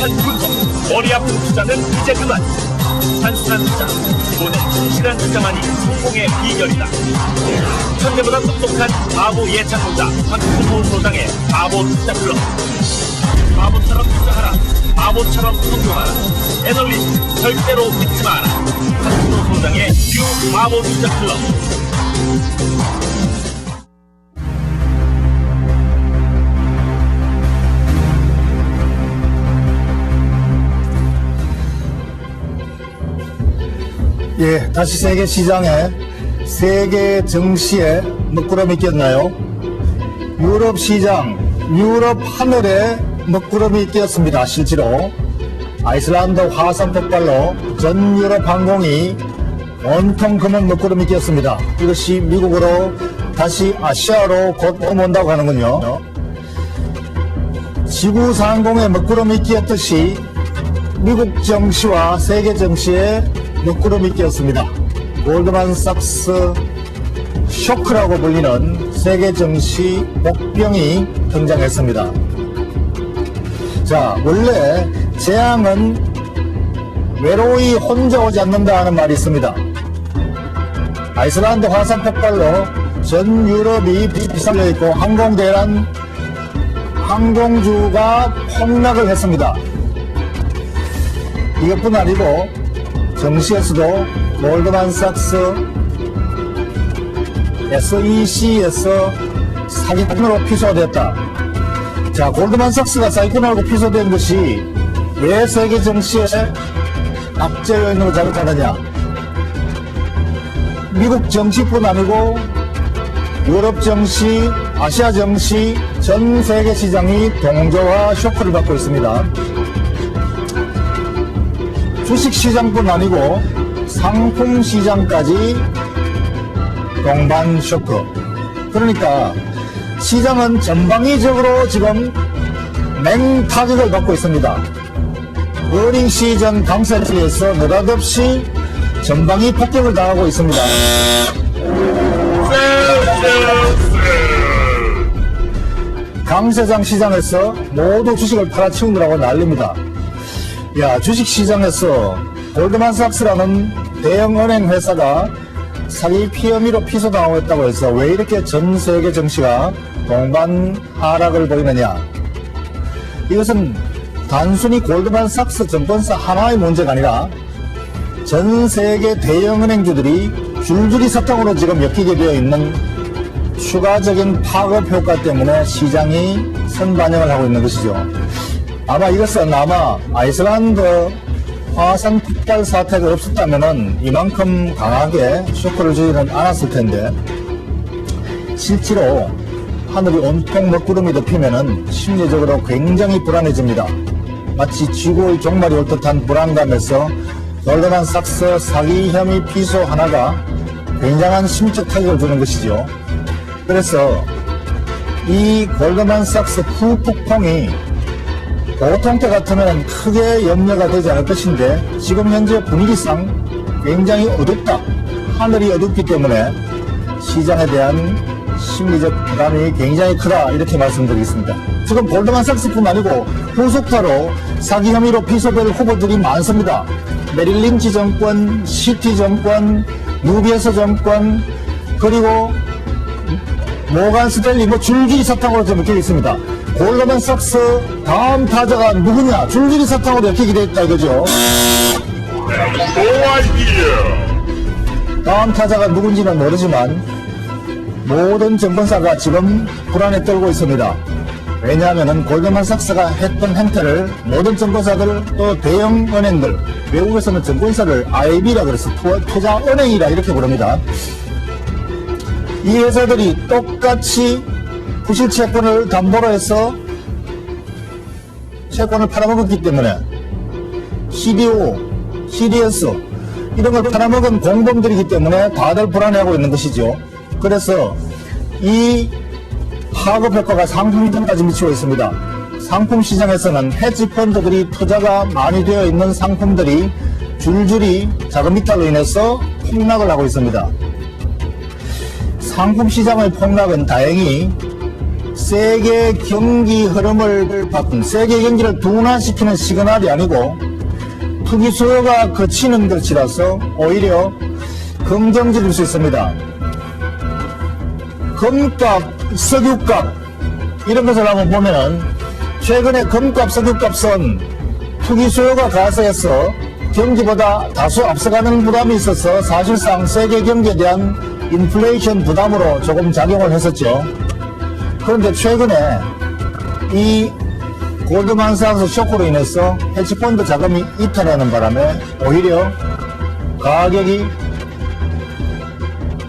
숱한 분석, 머리 아픈 투자는 이제 그만. 단순한 투자, 돈에 충실한 투자만이 성공의 비결이다. 현대보다 똑똑한 바보 예찬투자 박수호 소장의 바보 투자 클럽. 바보처럼 투자하라. 바보처럼 성공하라. 애널리스트 절대로 믿지 마라. 박수호 소장의 뉴 바보 투자 클럽. 예, 다시 세계 시장에 세계 증시에 먹구름이 꼈나요? 유럽 시장, 유럽 하늘에 먹구름이 끼었습니다. 실제로 아이슬란드 화산 폭발로 전 유럽 항공이 온통 금은 먹구름이 끼었습니다. 이것이 미국으로 다시 아시아로 곧 넘어온다고 하는군요. 지구 상공에 먹구름이 끼었듯이 미국 정시와 세계 정시에 먹구름이 끼었습니다. 골드만삭스 쇼크라고 불리는 세계 정시 복병이 등장했습니다. 자, 원래 재앙은 외로이 혼자 오지 않는다 하는 말이 있습니다. 아이슬란드 화산 폭발로 전 유럽이 비살려 있고 항공 대란 항공주가 폭락을 했습니다. 이것뿐 아니고 정시에서도 골드만삭스 SEC에서 사기꾼으로 피소됐다. 자, 골드만삭스가 사기꾼으로 피소된 것이 왜 세계 정시에 악재 요인으로 작용하느냐? 미국 정시뿐 아니고 유럽 정시, 아시아 정시, 전 세계 시장이 동조와 쇼크를 받고 있습니다. 주식 시장뿐 아니고 상품 시장까지 동반 쇼크. 그러니까 시장은 전방위적으로 지금 맹타격을 받고 있습니다. 어닝 시즌 강세지에서 느닷없이 전방위 폭격을 당하고 있습니다. 강세장 시장에서 모두 주식을 팔아치우느라고 난립니다. 야, 주식 시장에서 골드만삭스라는 대형 은행 회사가 사기 피혐의로 피소당하고 있다고 해서 왜 이렇게 전 세계 정시가 동반 하락을 보이느냐? 이것은 단순히 골드만삭스 증권사 하나의 문제가 아니라 전 세계 대형 은행주들이 줄줄이 사탕으로 지금 엮이게 되어 있는 추가적인 파급 효과 때문에 시장이 선반영을 하고 있는 것이죠. 아마 이것은 아마 아이슬란드 화산 폭발 사태가 없었다면은 이만큼 강하게 쇼크를 주지는 않았을 텐데 실제로 하늘이 온통 먹구름이 덮이면은 심리적으로 굉장히 불안해집니다. 마치 지구의 종말이 올 듯한 불안감에서 골드만 삭스 사기 혐의 피소 하나가 굉장한 심리적 타격을 주는 것이죠. 그래서 이 골드만삭스 후폭풍이 보통 때 같으면 크게 염려가 되지 않을 것인데 지금 현재 분위기상 굉장히 어둡다. 하늘이 어둡기 때문에 시장에 대한 심리적 부담이 굉장히 크다 이렇게 말씀드리겠습니다. 지금 골드만삭스뿐 아니고 후속타로 사기 혐의로 피소될 후보들이 많습니다. 메릴린치 정권, 시티 정권, UBS 정권 그리고 모간 스탠리 뭐 줄줄이 사탕으로 좀 엮여 있습니다. 골드만 삭스 다음 타자가 누구냐? 줄줄이 사탕으로 엮이게 돼 있다 이거죠. No idea. 다음 타자가 누군지는 모르지만 모든 정권사가 지금 불안에 떨고 있습니다. 왜냐하면 골드만 삭스가 했던 행태를 모든 정권사들 또 대형 은행들 외국에서는 정권사를 IB라 그래서 투- 투자은행이라 이렇게 부릅니다. 이 회사들이 똑같이 부실 채권을 담보로 해서 채권을 팔아먹었기 때문에 CDO, CDS 이런 걸 팔아먹은 공범들이기 때문에 다들 불안해하고 있는 것이죠. 그래서 이 파급 효과가 상품 시장까지 미치고 있습니다. 상품 시장에서는 헤지 펀드들이 투자가 많이 되어 있는 상품들이 줄줄이 자금 이탈로 인해서 폭락을 하고 있습니다. 상품 시장의 폭락은 다행히 세계 경기 흐름을 바꾼 세계 경기를 둔화시키는 시그널이 아니고 투기 수요가 거치는 것이라서 오히려 긍정적일 수 있습니다. 금값, 석유값 이런 것을 한번 보면은 최근에 금값, 석유값은 투기 수요가 가세해서 경기보다 다소 앞서가는 부담이 있어서 사실상 세계 경기에 대한 인플레이션 부담으로 조금 작용을 했었죠. 그런데 최근에 이 골드만삭스 쇼크로 인해서 헤지펀드 자금이 이탈하는 바람에 오히려 가격이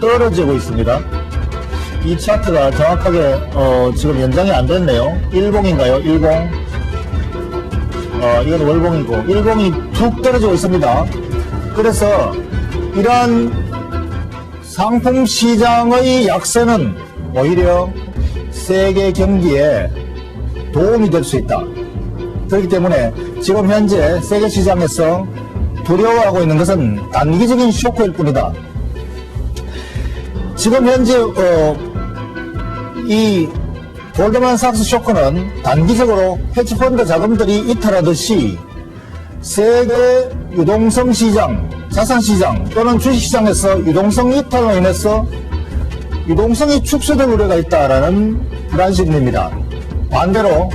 떨어지고 있습니다. 이 차트가 정확하게 어, 지금 연장이 안 됐네요. 10인가요? 10. 어, 이건 월봉이고 10이 툭 떨어지고 있습니다. 그래서 이러한 상품 시장의 약세는 오히려 세계 경기에 도움이 될 수 있다. 그렇기 때문에 지금 현재 세계 시장에서 두려워하고 있는 것은 단기적인 쇼크일 뿐이다. 지금 현재 어, 이 골드만삭스 쇼크는 단기적으로 헤지펀드 자금들이 이탈하듯이 세계 유동성 시장, 자산 시장 또는 주식 시장에서 유동성 이탈로 인해서 유동성이 축소될 우려가 있다라는 불안심입니다. 반대로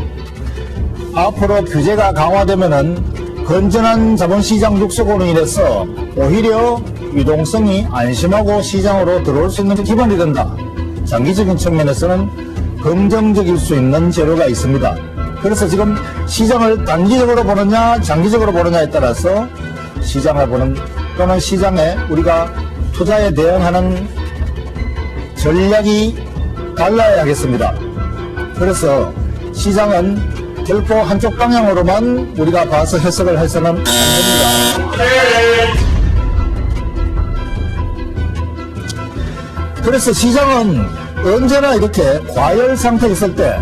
앞으로 규제가 강화되면은 건전한 자본시장 육속으로 인해서 오히려 유동성이 안심하고 시장으로 들어올 수 있는 기반이 된다. 장기적인 측면에서는 긍정적일 수 있는 재료가 있습니다. 그래서 지금 시장을 단기적으로 보느냐 장기적으로 보느냐에 따라서 시장을 보는 또는 시장에 우리가 투자에 대응하는 전략이 달라야 하겠습니다. 그래서 시장은 결코 한쪽 방향으로만 우리가 봐서 해석을 해서는 안 됩니다. 그래서 시장은 언제나 이렇게 과열 상태에 있을 때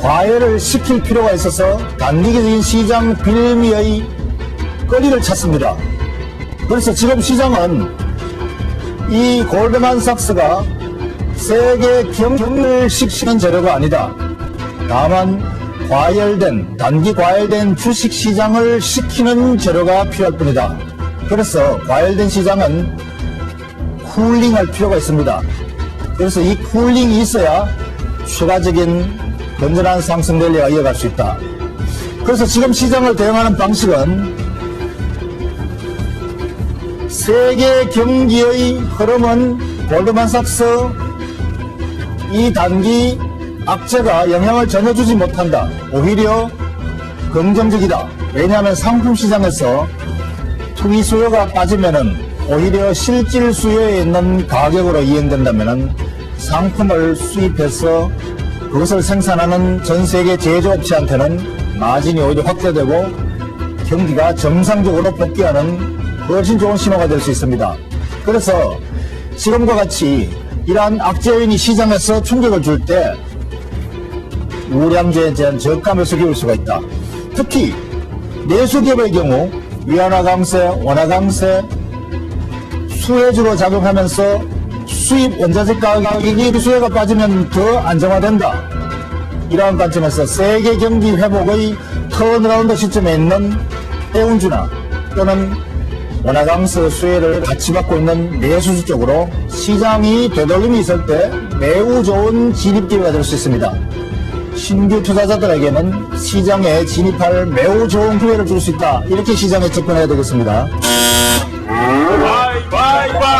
과열을 시킬 필요가 있어서 단기적인 시장 빌미의 거리를 찾습니다. 그래서 지금 시장은 이 골드만삭스가 세계 경기를 식시는 재료가 아니다. 다만 과열된 단기 과열된 주식 시장을 식히는 재료가 필요할 뿐이다. 그래서 과열된 시장은 쿨링할 필요가 있습니다. 그래서 이 쿨링이 있어야 추가적인 건전한 상승 랠리가 이어갈 수 있다. 그래서 지금 시장을 대응하는 방식은 세계 경기의 흐름은 골드만삭스 이 단기 악재가 영향을 전혀 주지 못한다. 오히려 긍정적이다. 왜냐하면 상품 시장에서 투기 수요가 빠지면은 오히려 실질 수요에 있는 가격으로 이행된다면은 상품을 수입해서 그것을 생산하는 전 세계 제조업체한테는 마진이 오히려 확대되고 경기가 정상적으로 복귀하는 훨씬 좋은 신호가 될 수 있습니다. 그래서 지금과 같이 이러한 악재 요인이 시장에서 충격을 줄 때 우량주에 대한 매수 기울 수가 있다. 특히 내수기업의 경우 위안화 강세, 원화 강세, 수혜주로 작용하면서 수입 원자재 가격이 수혜가 빠지면 더 안정화된다. 이러한 관점에서 세계 경기 회복의 턴어라운드 시점에 있는 해운주나 또는 원화 강세 수혜를 같이 받고 있는 내수주 쪽으로 시장이 되돌림이 있을 때 매우 좋은 진입 기회가 될 수 있습니다. 신규 투자자들에게는 시장에 진입할 매우 좋은 기회를 줄 수 있다. 이렇게 시장에 접근해야 되겠습니다. 바이 바이 바이